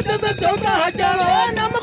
ಚಂದನ ಚೌಕ ಏ ನಮ್ಮ